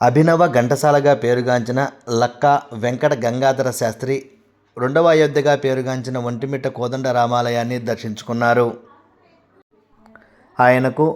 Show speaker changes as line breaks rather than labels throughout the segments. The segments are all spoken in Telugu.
అభినవ ఘంటసాలగా పేరుగాంచిన లక్కా వెంకట గంగాధర శాస్త్రి రెండవ అయోధ్యగా పేరుగాంచిన ఒంటిమిట్ట కోదండ రామాలయాన్ని దర్శించుకున్నారు. ఆయనకు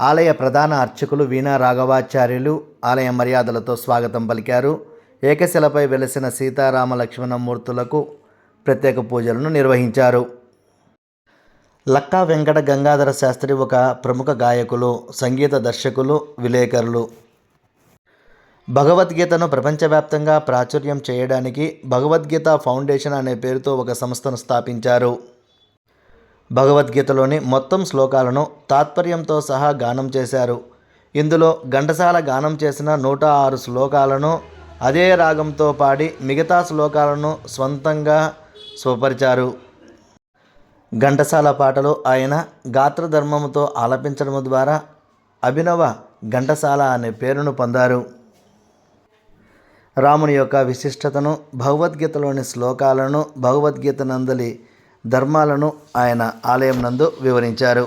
ఆలయ ప్రధాన అర్చకులు వీణా రాఘవాచార్యులు ఆలయ మర్యాదలతో స్వాగతం పలికారు. ఏకశిలపై వెలసిన సీతారామ లక్ష్మణమూర్తులకు ప్రత్యేక పూజలను నిర్వహించారు. లక్కా వెంకట గంగాధర శాస్త్రి ఒక ప్రముఖ గాయకులు సంగీత దర్శకులు విలేకరులు. భగవద్గీతను ప్రపంచవ్యాప్తంగా ప్రాచుర్యం చేయడానికి భగవద్గీత ఫౌండేషన్ అనే పేరుతో ఒక సంస్థను స్థాపించారు. భగవద్గీతలోని మొత్తం శ్లోకాలను తాత్పర్యంతో సహా గానం చేశారు. ఇందులో ఘంటసాల గానం చేసిన నూట ఆరు శ్లోకాలను అదే రాగంతో పాడి మిగతా శ్లోకాలను స్వంతంగా స్వపరిచారు. ఘంటసాల పాటలు ఆయన గాత్రధర్మముతో ఆలపించడం ద్వారా అభినవ ఘంటసాల అనే పేరును పొందారు. రాముని యొక్క విశిష్టతను భగవద్గీతలోని శ్లోకాలను భగవద్గీత నందలి ధర్మాలను ఆయన ఆలయం నందు వివరించారు.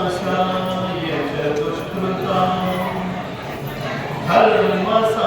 ਹਰ ਮਸਾ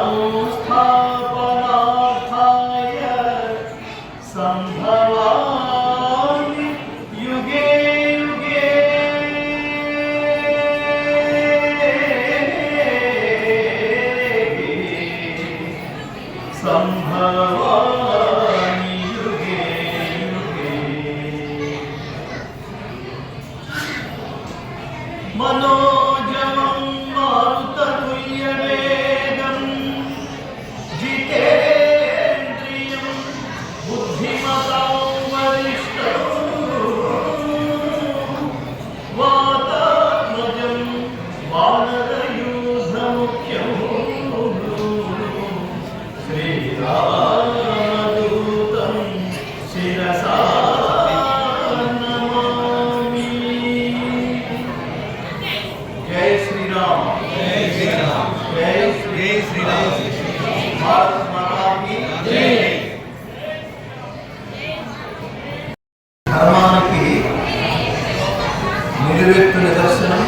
నిలువెత్తు నిదర్శనం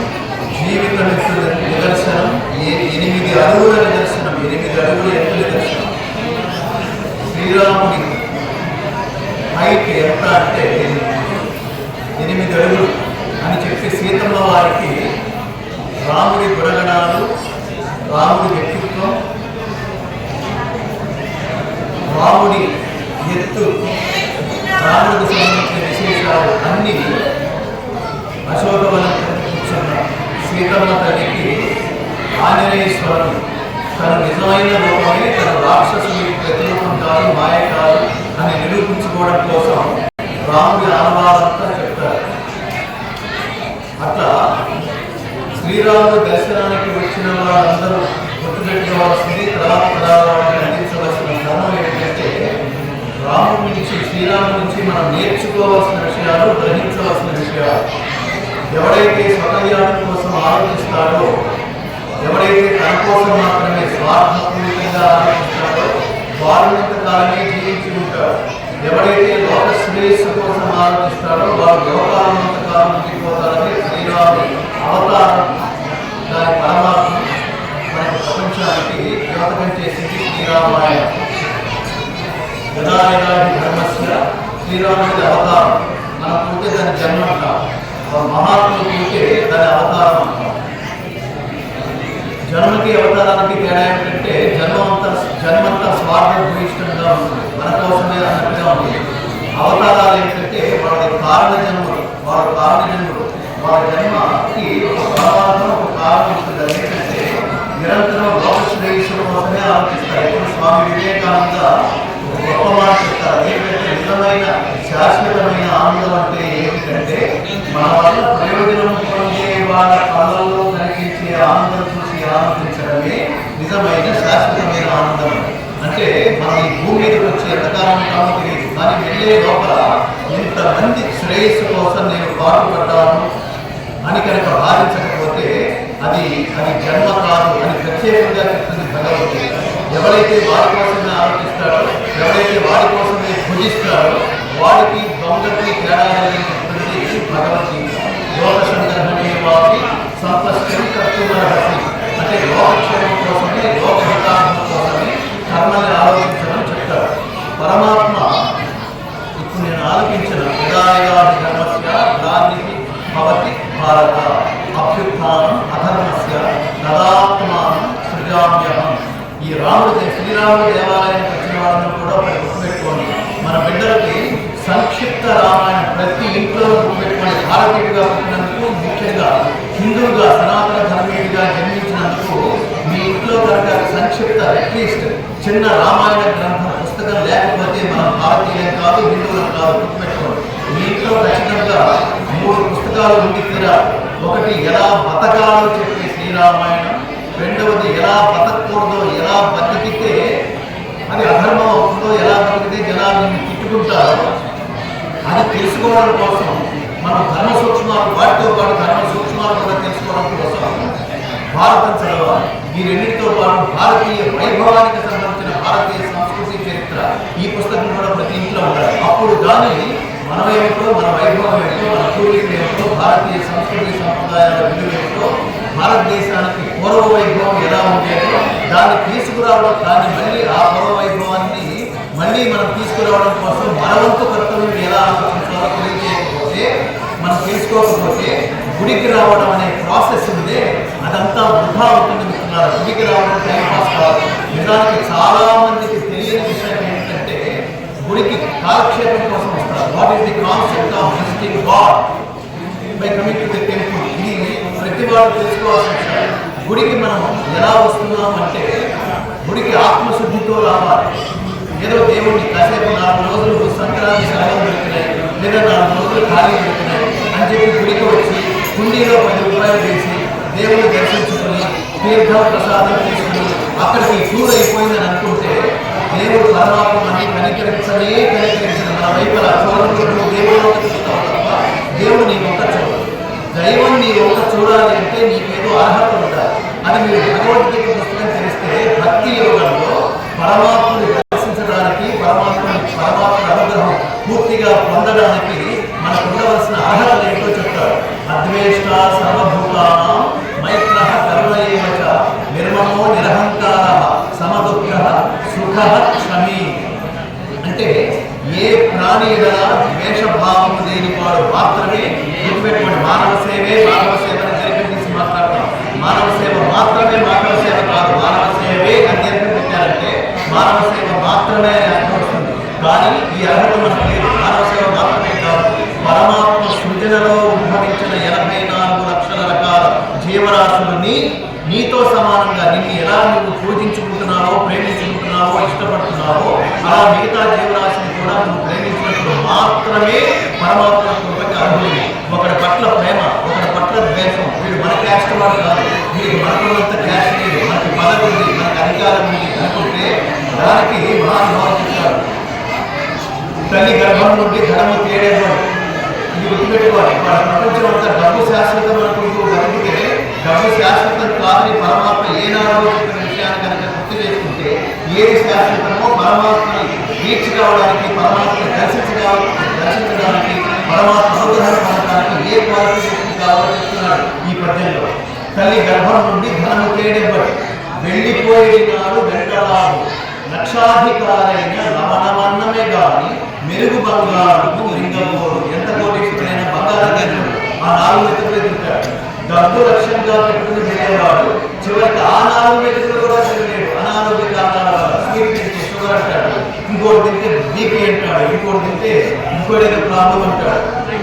జీవిత నిదర్శనం ఎనిమిది అడుగుల నిదర్శనం ఎనిమిది అడుగుల ఎంత నిదర్శనం. శ్రీరాముడి హైట్ ఎంత అంటే ఎనిమిది అడుగులు అని చెప్పి సీతమ్మ వారికి రాముడి గుణగణాలు రాముడి వ్యక్తిత్వం రాముడి ఎత్తు రాముడికి సంబంధించిన విశేషాలు అన్ని సీతమ్మ తల్లికి ఆంజనేయ స్వామి తన నిజమైన రూపమే తన రాక్షసుని ప్రతిరూపం కాదు మాయ కాదు అని నిరూపించుకోవడం కోసం రాముడి అనుభవాలంతా చెప్తారు. అట్లా శ్రీరాముడు దర్శనానికి వచ్చిన వారందరూ గుర్తుపెట్టుకోవాల్సింది తర్వాత తర్వాత అందించవలసిన ధర్మం ఏంటంటే రాముడి నుంచి శ్రీరాముడి నుంచి మనం నేర్చుకోవాల్సిన విషయాలు గ్రహించవలసిన విషయాలు. ఎవడైతే స్వకల్యాణం ఆలోచిస్తాడో ఎవడైతే తన కోసం మాత్రమే స్వార్థపూరితంగా ఆలోచిస్తాడో వారు కాలమే జీవించి ఉంటాడు ఎవడైతే లోక శ్రేయస్సు కోసం ఆలోచిస్తాడో వాడు లోకాలంత కాలం ఉండిపోతాడని శ్రీరాముడు అవతారం. దాని పరమాత్మ మనకు ప్రపంచానికి జ్యోతకం చేసింది శ్రీరామాయణం యదా యదా హి ధర్మస్య శ్రీరాముడి అవతారం మనం పుట్టే దాని జన్మ అంటాం దాని అవతారం జన్మకి అవతారానికి తేడా ఏంటంటే జన్మ అంతా జన్మంతా స్వార్థ భూయిష్టంగా ఉంటుంది. మన కోసమే అన్నట్టుగా ఉంటుంది. అవతారాలు ఏంటంటే వాళ్ళ కారణ జన్మలు వాళ్ళ కారణ జన్మలు వాళ్ళ జన్మకి ఒక పరమాత్మ ఒక కారణం ఉంటుంది అదేంటంటే నిరంతరం లోక శ్రేయస్సుల కోసమే ఆలోచిస్తారు. స్వామి వివేకానంద గొప్ప మాట చెప్తారు. అదేంటంటే నిజమైన శాశ్వతమైన ఆనందం అంటే ఏమిటంటే మన వల్ల ప్రయోజనం పొందే వాళ్ళ కళ్ళల్లో కలిగించే ఆనందం చూసి ఆనందించడమే నిజమైన శాశ్వతమైన ఆనందం. అంటే మనం ఈ భూమి మీదకి వచ్చే ప్రకారం కాదు తెలియదు. కానీ వెళ్ళే లోపల ఇంతమంది శ్రేయస్సు కోసం నేను పాటుపడ్డాను అని కనుక భావించకపోతే అది అది జన్మ కాదు అని ప్రత్యేకంగా చెప్తుంది భగవద్గీత. ఎవరైతే వారి కోసమే ఆలోచిస్తాడో ఎవరైతే వారి కోసమే భుజిస్తాడో వాడికి దొంగకి తేడా లేనటువంటి భగవద్గీత లోక సందర్భమే వాకి సంపస్కం అంటే లోకక్షేమం కోసమే లోక వికాసం కోసమే కర్మని ఆలోచించడం చెప్తారు. పరమాత్మ ఇప్పుడు నేను ఆలోచించిన విదాయాది ధర్మస్య గ్లానికి భవతి భారత అభ్యుత్నం అధర్మస్య తదాత్మానం సృజామ్యహం. ఈ రాముడు శ్రీరాముడు దేవాలయానికి వచ్చిన వాళ్ళని కూడా ఒకటి గుర్తుపెట్టుకోండి మన బిడ్డలకి సంక్షిప్త రామాయణం ప్రతి ఇంట్లో పెట్టుకుని భారతీయుడిగా పుట్టినందుకు ముఖ్యంగా హిందువుగా సనాతన ధర్మీయుడిగా జన్మించినందుకు మీ ఇంట్లో కనుక సంక్షిప్త అట్లీస్ట్ చిన్న రామాయణ గ్రంథం పుస్తకం లేకపోతే మనం భారతీయులం కాదు హిందువులం కాదు గుర్తుపెట్టుకోండి మీ ఇంట్లో ఖచ్చితంగా మూడు పుస్తకాలు ఉండి తీరాలి ఒకటి ఎలా బతకాలో చెప్పే శ్రీరామాయణం రెండవది ఎలా బతకూడదో ఎలా బతికితే అది అధర్మం అవుతుందో ఎలా బతికితే జనాలు నిన్ను తిట్టుకుంటారో అది తెలుసుకోవడం కోసం మనం ధర్మ సూక్ష్మాలు వాటితో పాటు ధర్మ సూక్ష్మాలు కూడా తెలుసుకోవడం కోసం భారతం చదవాలి ఈ రెండింటితో పాటు భారతీయ వైభవానికి సంబంధించిన భారతీయ సంస్కృతి చరిత్ర ఈ పుస్తకం కూడా ప్రతి ఇంట్లో ఉండాలి. అప్పుడు దాన్ని మనం ఏమిటో మన వైభవం ఏమిటో మన పూర్వీకులు ఏమిటో భారతీయ సంస్కృతి సంప్రదాయాల విలువ ఏమిటో భారతదేశానికి పూర్వ వైభవం ఎలా ఉండేదో దాన్ని తీసుకురావడం దాన్ని మళ్ళీ ఆ పూర్వ వైభవాన్ని మళ్ళీ మనం తీసుకురావడం కోసం మనవంతు కర్తవ్యం ఎలా ఆలోచించాలి తెలియజేయకపోతే మనం తెలుసుకోకపోతే గుడికి రావడం అనే ప్రాసెస్ ఉంది అదంతా వృధా అవుతుంది మిత్రులారా గుడికి రావడం టైం పాస్ కాదు. నిజానికి చాలా మందికి తెలియని విషయం ఏంటంటే గుడికి కాలక్షేపం కోసం వస్తారు. What is the concept of visiting God by coming to the temple ఇది ప్రతి వాడు తెలుసుకోవాల్సిన విషయం. గుడికి మనం ఎలా వస్తున్నాం అంటే గుడికి ఆత్మశుద్ధితో రావాలి. ఏదో దేవుడిని కాసేపు నాలుగు రోజులు సంక్రాంతి సెలవులు దొరికినాయి లేదా నా రోజులు ఖాళీ దొరికినాయి అని చెప్పి గుడికి వచ్చి కుండీలో పది రూపాయలు వేసి దేవుని దర్శించుకుని తీర్థం ప్రసాదం తీసుకుని అక్కడికి టూర్ అయిపోయిందని అనుకుంటే దేవుడు పరమాత్మ అన్ని కనికరించనే కనికరించిన నా వైపు చూడకుండా దేవుడు చూస్తావు తప్ప దేవుడు నీ ఒక్క చూడదు దైవం నీ ఒక్క చూడాలి అంటే నీకేదో అర్హత ఉండాలి. అని మీరు భగవద్గీత పుస్తకం తెలిస్తే భక్తి యోగంలో పరమాత్మ దర్శించడానికి పరమాత్మని పరమాత్మ అనుగ్రహం పూర్తిగా పొందడానికి మనకు ఉండవలసిన అర్హత ఏంటో చెప్తారు అద్వేష్ట సర్వభూతానం మైత్ర కరుణయేవచ నిర్మమో నిరహంకార సమదుఃఖ సుఖ క్షమీ అంటే ఏ ప్రాణి ఎడల ద్వేషభావము లేని వాడు మాత్రమే గుర్తుపెట్టుకోండి మానవ సేవే మానవ సేవను దీర్ఘం తీసి మాట్లాడతాం. మానవ సేవ మాత్రమే మానవ సేవ కాదు. మానవ సేవే అని దీర్ఘం పెట్టారంటే మానవ సేవ మాత్రమే అని అర్థం వస్తుంది. కానీ ఈ అర్హత మనకు లేదు. మానవ సేవ మాత్రమే కాదు. పరమాత్మ సృజనలో ఉద్భవించిన ఎనభై నాలుగు లక్షల రకాల జీవరాశులని నీతో సమానంగా నిన్ను ఎలా నువ్వు పూజించుకుంటున్నావో ప్రేమించుకుంటున్నావో ఇష్టపడుతున్నావో అలా మిగతా జీవరాశిని కూడా నువ్వు ప్రేమించినప్పుడు మాత్రమే పరమాత్మ కృపకి అర్హులు ఒకరి పట్ల ప్రేమ ఒకరి పట్ల ద్వేషం. వీడు మన క్యాస్ట్ వాడు కాదు. వీడికి మనకున్నంత క్యాస్ట్ లేదు మనకి పదవి ఉంది మనకి అధికారం ఉంది అనుకుంటే దానికి మహానుభావులు చెప్తారు తల్లి గర్భం నుండి ధనము తేడేవాడు. ఇది గుర్తుపెట్టుకోవాలి. మన ప్రపంచం అంతా డబ్బు శాశ్వతం అనుకుంటూ బతికితే డబ్బు శాశ్వతం కాదని పరమాత్మ ఏనాడో చెప్పిన విషయాన్ని కనుక గుర్తు చేసుకుంటే ఏది శాశ్వతమో పరమాత్మని దీక్ష కావడానికి పరమాత్మ దర్శించగా దర్శించడానికి పరమాత్మ అనుగ్రహం పొందడానికి ఏ క్వాలిఫికేషన్ కావాలో చెప్తున్నాడు ఈ పద్యంలో తల్లి గర్భం నుండి ధనము తేడెవ్వడు. వెళ్ళిపోయినాడు వెంటరాడు లక్షాధికారైన లవణమన్నమే గాని మెరుగు బంగారు లింగమోడు ఎంత కోటీశ్వరైన బంగారం గనుడు ఆ నాలుగు మెతుకులు ఎదుగుతాడు డబ్బు లక్ష్యంగా పెట్టుకుని తినేవాడు చివరికి ఆ నాలుగు మెతుకులు కూడా తినలేడు అనారోగ్య కారణాల వల్ల. స్వీట్ అంటాడు ఇంకోటి తింటే బీపీ అంటాడు. ఇంకోటి తింటే ఇంకోటి ప్రాబ్లం అంటాడు.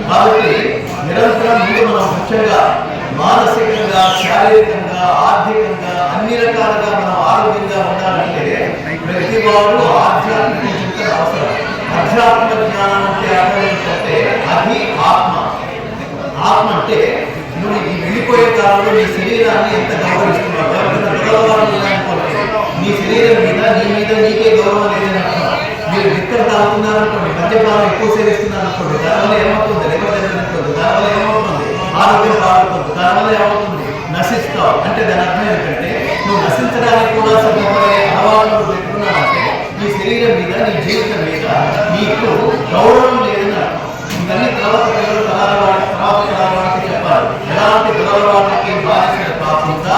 కాబట్టి నిరంతరం ముందు మనం ముఖ్యంగా మానసికంగా శారీరకంగా ఆర్థికంగా అన్ని రకాలుగా మనం ఆరోగ్యంగా ఉండాలంటే ప్రతి వాళ్ళు ఆధ్యాత్మిక చింతన అవసరం. ఆధ్యాత్మిక జ్ఞానం అంటే అర్థం ఏంటంటే అది ఆత్మ. ఆత్మ అంటే నువ్వు ఈ వెళ్ళిపోయే కాలంలో నీ శరీరాన్ని ఎంత గౌరవిస్తున్నావు? ఎవరైనా శరీరం మీద నీ మీద నీకే గౌరవం లేదని అర్థం మీరు నిక్కర తాగుతున్నారనుకోండి మద్యపానం ఎక్కువ సేవిస్తున్నారు అనుకోండి దానివల్ల ఏమవుతుంది? లివర్ అనుకోండి దానివల్ల ఏమవుతుంది? ఆరోగ్యం పాడుతుంది దానివల్ల ఏమవుతుంది? నశిస్తావు. అంటే దాని అర్థం ఏంటంటే నువ్వు నశించడానికి కూడా సిద్ధపడే అలవాటు పెట్టుకున్నావంటే నీ శరీరం మీద నీ జీవితం మీద నీకు గౌరవం లేదని అర్థం. ఇవన్నీ తర్వాత పిల్లలు తరాల వాటి తర్వాత తరాల వాటికి చెప్పాలి. ఎలాంటి పిల్లల వాటికి బాధ్యత కాకుండా